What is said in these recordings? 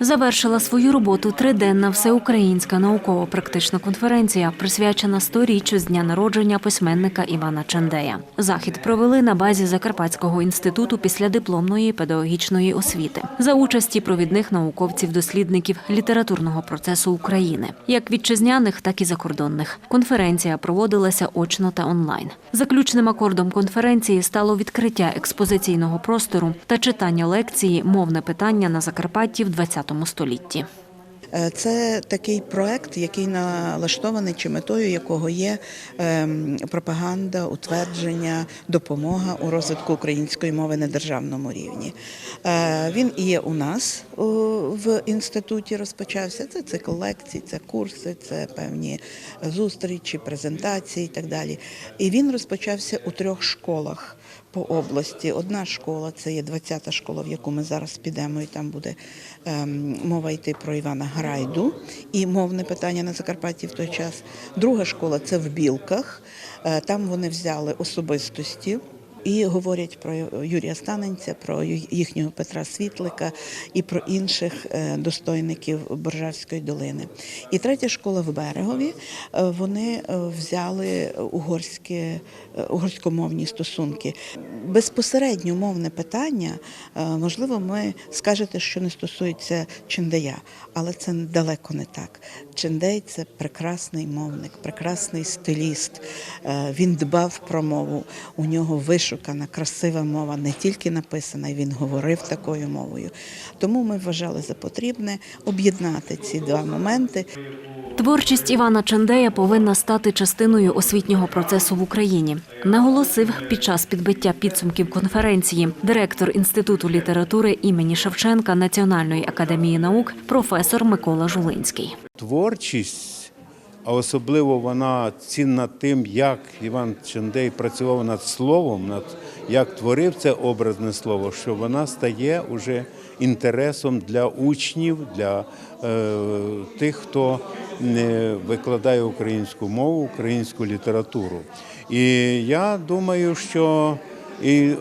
Завершила свою роботу триденна всеукраїнська науково-практична конференція, присвячена 100-річчю з дня народження письменника Івана Чандея. Захід провели на базі Закарпатського інституту післядипломної педагогічної освіти за участі провідних науковців-дослідників літературного процесу України, як вітчизняних, так і закордонних. Конференція проводилася очно та онлайн. Заключним акордом конференції стало відкриття експозиційного простору та читання лекції Мовне питання на Закарпатті в ХХ столітті. Е, Це такий проект, який налаштований чи метою якого є ем, пропаганда, утвердження, допомога у розвитку української мови на державному рівні. Е, Він є у нас в інституті розпочався. Це цикл лекцій, це курси, це певні зустрічі, презентації і так далі. І він розпочався у трьох школах по області. Одна школа це є 20-та школа, в яку ми зараз підемо, і там буде ем, мова йти про Івана Грайду і мовне питання на Закарпатті в той час. Друга школа це в Білках. Е, Там вони взяли особистості. І говорять про Юрія Станенця, про їхнього Петра Світлика і про інших е, достойників Боржавської долини. І третя школа в Берегові. е, Вони е, взяли угорські, угорськомовні стосунки. Безпосередньо мовне питання, можливо, ми скажете, що не стосується Чендея, але це далеко не так. Чендей це прекрасний мовник, прекрасний стиліст. Він дбав про мову. У нього вишукана, красива мова, не тільки написана, він говорив такою мовою. Тому ми вважали за потрібне об'єднати ці два моменти. Творчість Івана Чандея повинна стати частиною освітнього процесу в Україні, наголосив під час підбиття підсумків конференції директор Інституту літератури імені Шевченка Національної академії наук професор Микола Жулинський. Творчість, а особливо вона цінна тим, як Іван Чендей працював над словом, над як творив це образне слово, що вона стає уже інтересом для учнів, для е, тих, хто не викладає українську мову, українську літературу. І я думаю, що і,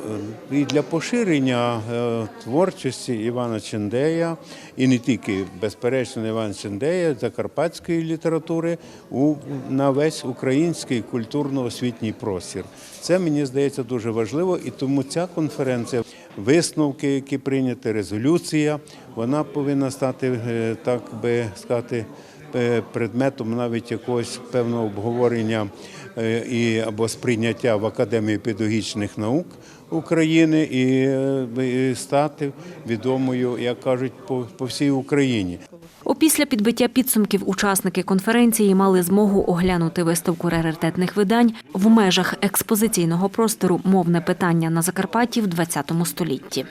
і для поширення е, творчості Івана Чендея, і не тільки безперечно Івана Чендея, закарпатської літератури у на весь український культурно-освітній простір. Це мені здається дуже важливо, і тому ця конференція, висновки, які прийняті, резолюція, вона повинна стати е, так би сказати. Е, Предметом навіть якогось певного обговорення е, і або сприйняття в Академії педагогічних наук України і, е, стати відомою, як кажуть, по, по всій Україні. Опісля підбиття підсумків учасники конференції мали змогу оглянути виставку раритетних видань в межах експозиційного простору Мовне питання на Закарпатті в ХХ столітті.